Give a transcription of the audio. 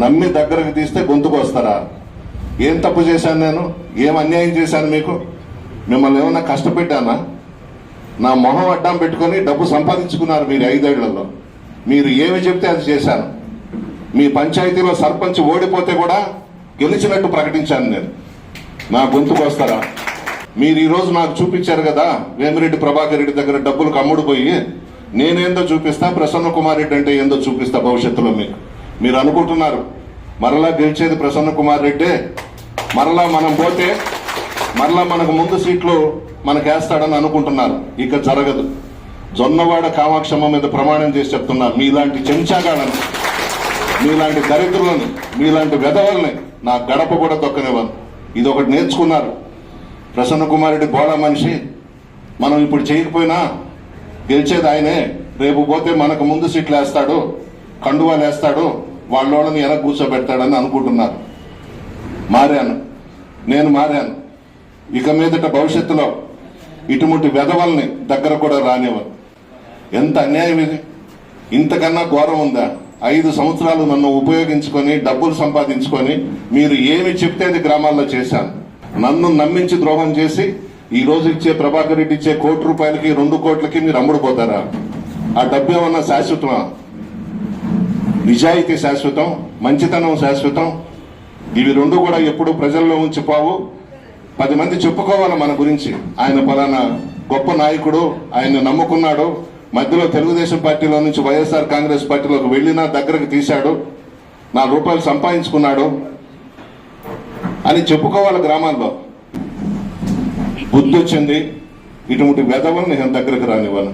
నమ్మి దగ్గరకు తీస్తే గొంతుకు వస్తారా? ఏం తప్పు చేశాను నేను? ఏం అన్యాయం చేశాను మీకు? మిమ్మల్ని ఏమన్నా కష్టపెట్టానా? నా మొహం అడ్డం పెట్టుకొని డబ్బు సంపాదించుకున్నారు మీరు ఐదేళ్ళలో. మీరు ఏమి చెప్తే అది చేశాను. మీ పంచాయతీలో సర్పంచ్ ఓడిపోతే కూడా గెలిచినట్టు ప్రకటించాను నేను. నా గొంతుకు వస్తారా? మీరు ఈరోజు నాకు చూపించారు కదా వేమిరెడ్డి ప్రభాకర్ రెడ్డి దగ్గర డబ్బులు కమ్ముడు పోయి నేనేందో చూపిస్తా ప్రసన్న కుమార్ రెడ్డి అంటే ఏందో చూపిస్తా భవిష్యత్తులో మీకు. మీరు అనుకుంటున్నారు. మరలా గెలిచేది ప్రసన్న కుమార్ రెడ్డి. మరలా మనం పోతే మరలా మనకు ముందు సీట్లు మనకేస్తాడని అనుకుంటున్నారు. ఇక జరగదు. జొన్నవాడ కామాక్షమ్మ మీద ప్రమాణం చేసి చెప్తున్నా మీలాంటి చెంచాగాళ్ళని మీలాంటి దరిద్రులను మీలాంటి వెధవల్ని నా గడప కూడా తొక్కనివ్వను. ఇది ఒకటి నేర్చుకున్నారు. ప్రసన్న కుమారుడి బోళ మనిషి. మనం ఇప్పుడు చేయకపోయినా గెలిచేది ఆయనే. రేపు పోతే మనకు ముందు సీట్లు వేస్తాడు. కండువా లేస్తాడో వాళ్ళని ఎలా కూర్చోబెడతాడని అనుకుంటున్నారు. మారాను. నేను మారాను. ఇక మీదట భవిష్యత్తులో ఇటువంటి వెధవల్ని దగ్గర కూడా రానివ్వను. ఎంత అన్యాయం ఇది? ఇంతకన్నా ఘోరం ఉందా? ఐదు సంవత్సరాలు నన్ను ఉపయోగించుకొని డబ్బులు సంపాదించుకొని మీరు ఏమి చెప్తే అది గ్రామాల్లో చేశాను. నన్ను నమ్మించి ద్రోహం చేసి ఈ రోజు ఇచ్చే ప్రభాకర్ రెడ్డి ఇచ్చే కోటి రూపాయలకి రెండు కోట్లకి మీరు అమ్ముడుపోతారా? ఆ డబ్బు ఏమన్నా శాశ్వతమా? నిజాయితీ శాశ్వతం మంచితనం శాశ్వతం. ఇవి రెండు కూడా ఎప్పుడు ప్రజల్లో ఉంచిపోవు పది మంది చెప్పుకోవాలి మన గురించి. ఆయన పలానా గొప్ప నాయకుడు ఆయన నమ్ముకున్నాడు. మధ్యలో తెలుగుదేశం పార్టీలో నుంచి వైఎస్ఆర్ కాంగ్రెస్ పార్టీలోకి వెళ్ళినా దగ్గరకు తీశాడు. నా రూపాయలు సంపాదించుకున్నాడు అని చెప్పుకోవాలి గ్రామాల్లో. బుద్ధి వచ్చింది ఇటువంటి వెధవల్ని నేను దగ్గరకు రానివ్వాలి